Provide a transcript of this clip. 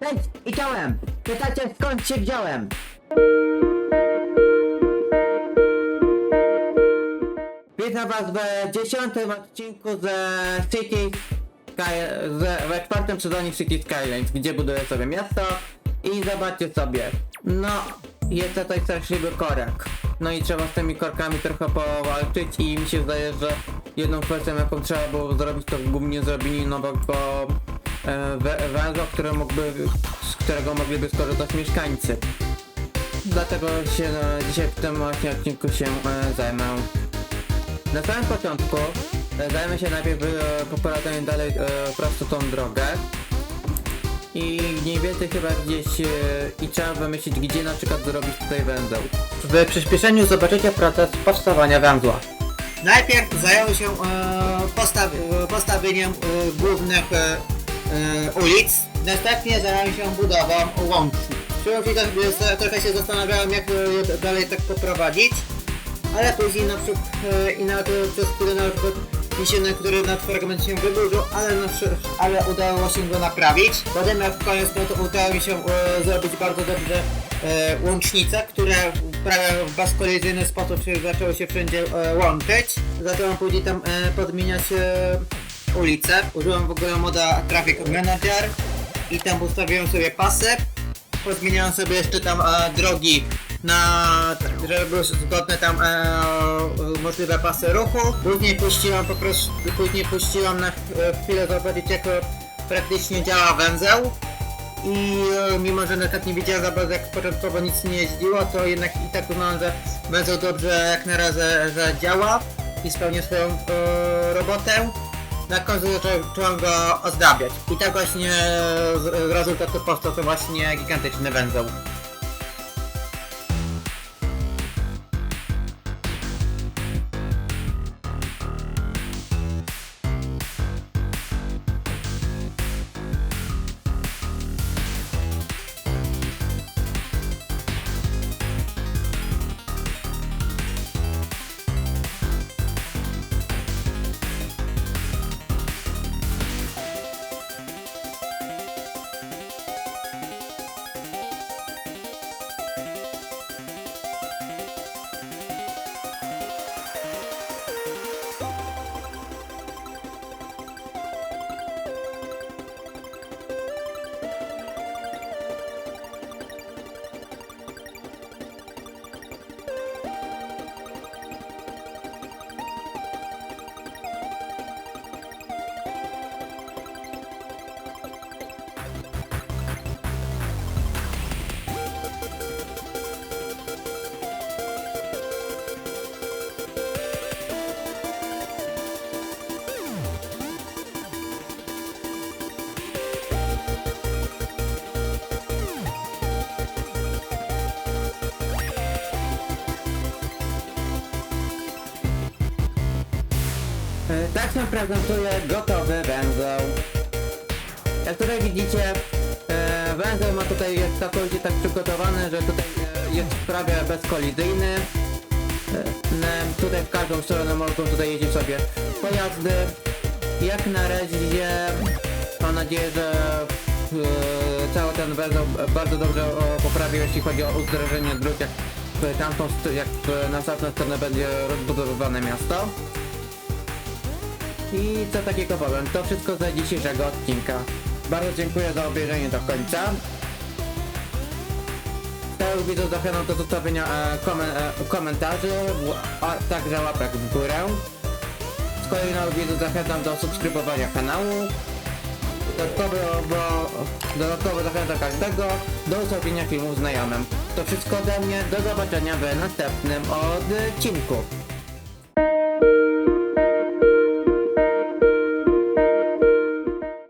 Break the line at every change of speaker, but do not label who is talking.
Cześć, i czołem! Pytacie skąd się wziąłem? Witam was w dziesiątym odcinku ze City Sky, z, w czwartym sezonie City Skylines, gdzie buduję sobie miasto i zobaczcie sobie. No, jest tutaj straszliwy korek. No i trzeba z tymi korkami trochę powalczyć i mi się zdaje, że jedną kwestią jaką trzeba było zrobić to głównie zrobili nowego e, wę- węzła, który mógłby, z którego mogliby skorzystać mieszkańcy. Dlatego się e, dzisiaj w tym właśnie odcinku się e, zajmę. Na samym początku e, zajmę się najpierw e, poprowadzeniem dalej e, prosto tą drogę i mniej więcej chyba gdzieś e, i trzeba wymyślić gdzie na przykład zrobić tutaj węzeł. W przyspieszeniu zobaczycie proces powstawania węzła.
Najpierw zajął się e, postaw, postawieniem e, głównych e, e, ulic, następnie zajął się budową łącznik. Przy chwili też trochę się zastanawiałem jak e, dalej tak poprowadzić, ale później na przykład e, i e, przez chwilę na przykład mi się niektóry nad fragment się wyburzył, ale, na, ale udało się go naprawić. Potem jak w koniec to udało mi się zrobić bardzo dobrze łącznice, które prawie w bezkolizyjny sposób się zaczęły się wszędzie łączyć. Zacząłem później tam podmieniać ulice. Użyłem w ogóle moda Traffic Manager i tam ustawiłem sobie pasy. Pozmieniałem sobie jeszcze tam e, drogi na, żeby były zgodne tam e, możliwe pasy ruchu. Później puściłem po prostu, później puściłem na ch- chwilę zobaczyć jak e, praktycznie działa węzeł. I e, mimo, że na przykład nie widziałem za bardzo jak początkowo nic nie jeździło, to jednak i tak uznałem, że węzeł dobrze jak na razie działa i spełnia swoją e, robotę. Na końcu zacząłem go ozdabiać. I tak właśnie rezultatu powstał to właśnie gigantyczny węzeł.
Tak się prezentuje gotowy węzeł. Jak tutaj widzicie, e, węzeł ma tutaj jest całkowicie tak przygotowany, że tutaj e, jest prawie bezkolizyjny. E, Tutaj w każdą stronę mogą tutaj jeździć sobie pojazdy. Jak na razie mam nadzieję, że cały ten węzeł bardzo dobrze poprawił jeśli chodzi o uzdrożenie dróg, jak tamtą, jak w następną stronę będzie rozbudowywane miasto. I co takiego powiem, to wszystko za dzisiejszego odcinka. Bardzo dziękuję za obejrzenie do końca. Stałych widzów zachęcam do zostawienia e, komen, e, komentarzy, a także łapek w górę. Z nowych widzów zachęcam do subskrybowania kanału. Dodatkowo, bo, dodatkowo zachęcam każdego do ustawienia filmu znajomym. To wszystko ode mnie, do zobaczenia w następnym odcinku.